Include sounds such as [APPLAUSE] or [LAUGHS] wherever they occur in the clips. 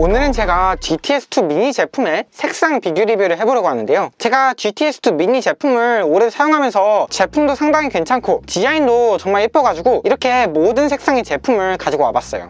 오늘은 제가 GTS2 미니 제품의 색상 비교 리뷰를 해보려고 하는데요. 제가 GTS2 미니 제품을 오래 사용하면서 제품도 상당히 괜찮고 디자인도 정말 예뻐가지고 이렇게 모든 색상의 제품을 가지고 와봤어요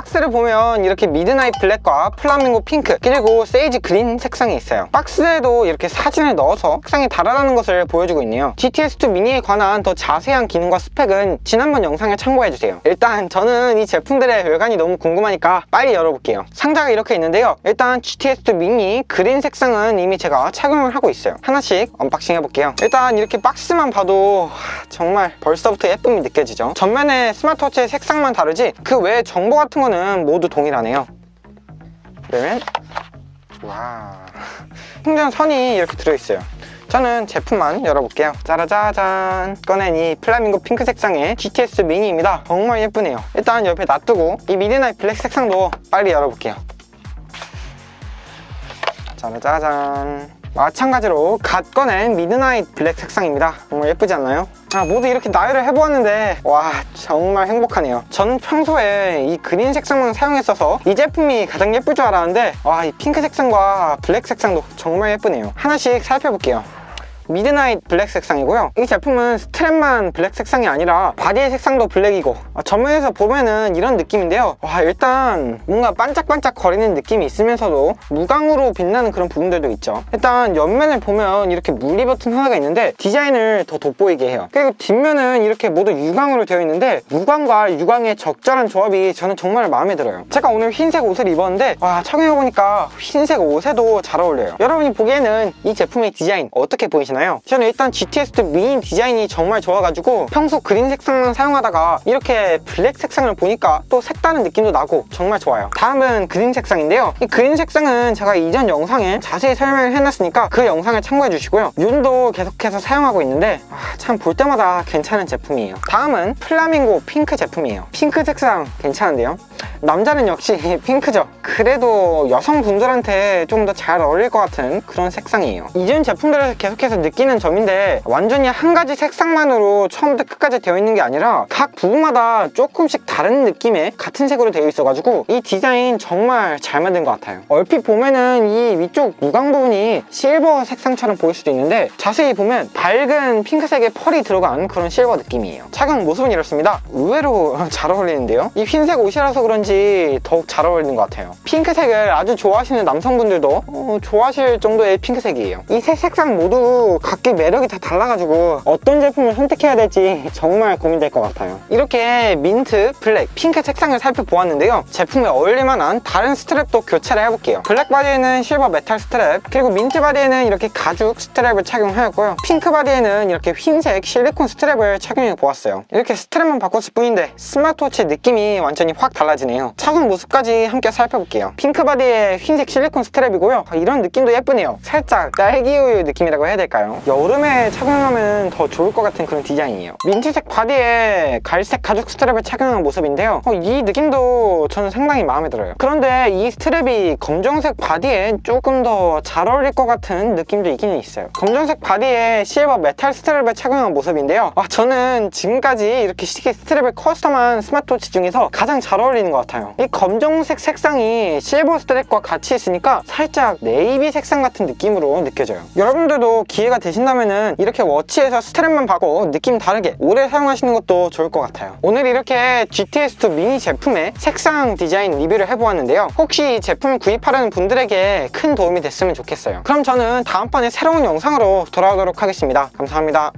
박스를 보면 이렇게 미드나잇 블랙과 플라밍고 핑크 그리고 세이지 그린 색상이 있어요. 박스에도 이렇게 사진을 넣어서 색상이 다르다는 것을 보여주고 있네요. GTS2 미니에 관한 더 자세한 기능과 스펙은 지난번 영상을 참고해주세요. 일단 저는 이 제품들의 외관이 너무 궁금하니까 빨리 열어볼게요. 상자가 이렇게 있는데요. 일단 GTS2 미니 그린 색상은 이미 제가 착용을 하고 있어요. 하나씩 언박싱 해볼게요. 일단 이렇게 박스만 봐도 하, 정말 벌써부터 예쁨이 느껴지죠? 전면에 스마트워치의 색상만 다르지 그 외에 정보 같은 거는 모두 동일하네요. 그러면 와. 충전선이 이렇게 들어있어요. 저는 제품만 열어볼게요. 짜라짜잔. 꺼낸 이 플라밍고 핑크 색상의 GTS 미니입니다. 정말 예쁘네요. 일단 옆에 놔두고 이 미드나잇 블랙 색상도 빨리 열어볼게요. 짜라짜잔 마찬가지로 갓 꺼낸 미드나잇 블랙 색상입니다. 정말 예쁘지 않나요? 아, 모두 이렇게 나열을 해보았는데 와 정말 행복하네요. 저는 평소에 이 그린 색상만 사용했어서 이 제품이 가장 예쁠 줄 알았는데 와 이 핑크 색상과 블랙 색상도 정말 예쁘네요. 하나씩 살펴볼게요 미드나잇 블랙 색상이고요. 이 제품은 스트랩만 블랙 색상이 아니라 바디의 색상도 블랙이고 아, 전면에서 보면은 이런 느낌인데요. 와 일단 뭔가 반짝반짝 거리는 느낌이 있으면서도 무광으로 빛나는 그런 부분들도 있죠. 일단 옆면을 보면 이렇게 무늬 버튼 하나가 있는데 디자인을 더 돋보이게 해요. 그리고 뒷면은 이렇게 모두 유광으로 되어 있는데 무광과 유광의 적절한 조합이 저는 정말 마음에 들어요. 제가 오늘 흰색 옷을 입었는데 와 착용해보니까 흰색 옷에도 잘 어울려요. 여러분이 보기에는 이 제품의 디자인 어떻게 보이시나요? 저는 일단 GTS2 미니 디자인이 정말 좋아가지고 평소 그린 색상만 사용하다가 이렇게 블랙 색상을 보니까 또 색다른 느낌도 나고 정말 좋아요. 다음은 그린 색상인데요. 이 그린 색상은 제가 이전 영상에 자세히 설명을 해놨으니까 그 영상을 참고해 주시고요. 윤도 계속해서 사용하고 있는데 아, 참볼 때마다 괜찮은 제품이에요. 다음은 플라밍고 핑크 제품이에요. 핑크 색상 괜찮은데요 남자는 역시 [LAUGHS] 핑크죠. 그래도 여성분들한테 좀 더 잘 어울릴 것 같은 그런 색상이에요. 이전 제품들에서 계속해서 느끼는 점인데 완전히 한 가지 색상만으로 처음부터 끝까지 되어 있는 게 아니라 각 부분마다 조금씩 다른 느낌의 같은 색으로 되어 있어가지고 이 디자인 정말 잘 만든 것 같아요. 얼핏 보면은 이 위쪽 무광 부분이 실버 색상처럼 보일 수도 있는데 자세히 보면 밝은 핑크색의 펄이 들어간 그런 실버 느낌이에요. 착용 모습은 이렇습니다. 의외로 [LAUGHS] 잘 어울리는데요? 이 흰색 옷이라서 그런지 더욱 잘 어울리는 것 같아요. 핑크색을 아주 좋아하시는 남성분들도 어, 좋아하실 정도의 핑크색이에요. 이 세 색상 모두 각기 매력이 다 달라가지고 어떤 제품을 선택해야 될지 정말 고민될 것 같아요. 이렇게 민트, 블랙, 핑크 색상을 살펴보았는데요. 제품에 어울릴만한 다른 스트랩도 교체를 해볼게요. 블랙 바디에는 실버 메탈 스트랩 그리고 민트 바디에는 이렇게 가죽 스트랩을 착용하였고요. 핑크 바디에는 이렇게 흰색 실리콘 스트랩을 착용해 보았어요. 이렇게 스트랩만 바꿨을 뿐인데 스마트워치 느낌이 완전히 확 달라지네요 착용 모습까지 함께 살펴볼게요. 핑크 바디에 흰색 실리콘 스트랩이고요. 아, 이런 느낌도 예쁘네요. 살짝 딸기우유 느낌이라고 해야 될까요? 여름에 착용하면 더 좋을 것 같은 그런 디자인이에요. 민트색 바디에 갈색 가죽 스트랩을 착용한 모습인데요. 어, 이 느낌도 저는 상당히 마음에 들어요. 그런데 이 스트랩이 검정색 바디에 조금 더 잘 어울릴 것 같은 느낌도 있기는 있어요. 검정색 바디에 실버 메탈 스트랩을 착용한 모습인데요. 아, 저는 지금까지 이렇게 시계 스트랩을 커스텀한 스마트워치 중에서 가장 잘 어울리는 것 같아요 이 검정색 색상이 실버 스트랩과 같이 있으니까 살짝 네이비 색상 같은 느낌으로 느껴져요. 여러분들도 기회가 되신다면 이렇게 워치에서 스트랩만 바고 느낌 다르게 오래 사용하시는 것도 좋을 것 같아요. 오늘 이렇게 GTS2 미니 제품의 색상 디자인 리뷰를 해보았는데요. 혹시 이 제품을 구입하려는 분들에게 큰 도움이 됐으면 좋겠어요. 그럼 저는 다음번에 새로운 영상으로 돌아오도록 하겠습니다. 감사합니다